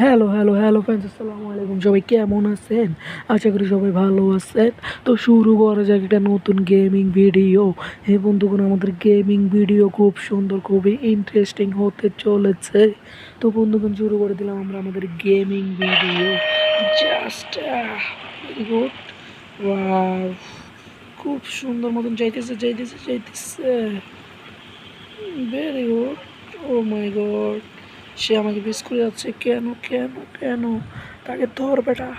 Hello hello hello friends আসসালামু আলাইকুম। সবাই কেমন আছেন? আশা করি সবাই ভালো আছেন। তো শুরু করা যাক একটা নতুন গেমিং ভিডিও হে বন্ধুগণ, আমাদের গেমিং ভিডিও খুব সুন্দর, খুবই ইন্টারেস্টিং হতে চলেছে। তো বন্ধুগণ, শুরু করে দিলাম আমরা আমাদের gaming video just very good খুব সুন্দর মতন যাইতেছে যাইতেছে যাইতেছে। Very good oh my god সে আমাকে মিস করে যাচ্ছে। কেন কেন কেন? তাকে ধর বেটা।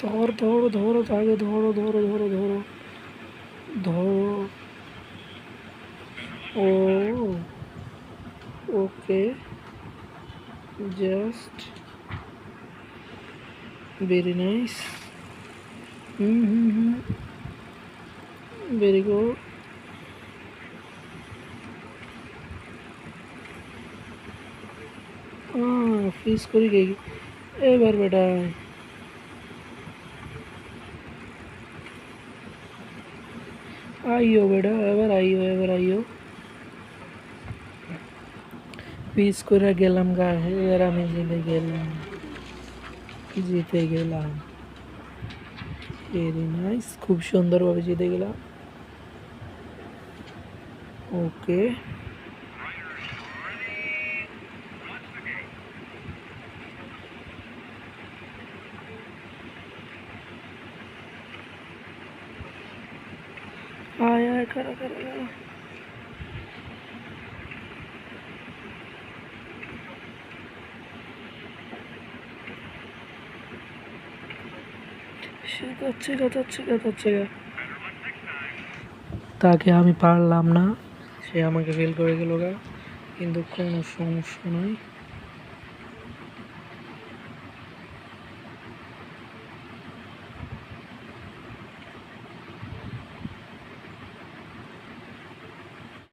ধর, ধরো ধরো, তাকে ধরো ধরো ধরো ধরো। ধরো। ও, okay just very nice hmm hmm hmm. Very good ফিস করি গে এবার বেটা আইও বেটা এবার আইও এবার আইও পিস করে গেলাম গা এবার আমি জিতে গেলাম জিতে গেলাম ভেরি নাইস খুব সুন্দরভাবে জিতে গেলাম ওকে গা, যাচ্ছে গা তাকে আমি পারলাম না। সে আমাকে ফেল করে গেল কিন্তু কোনো সমস্যা নয়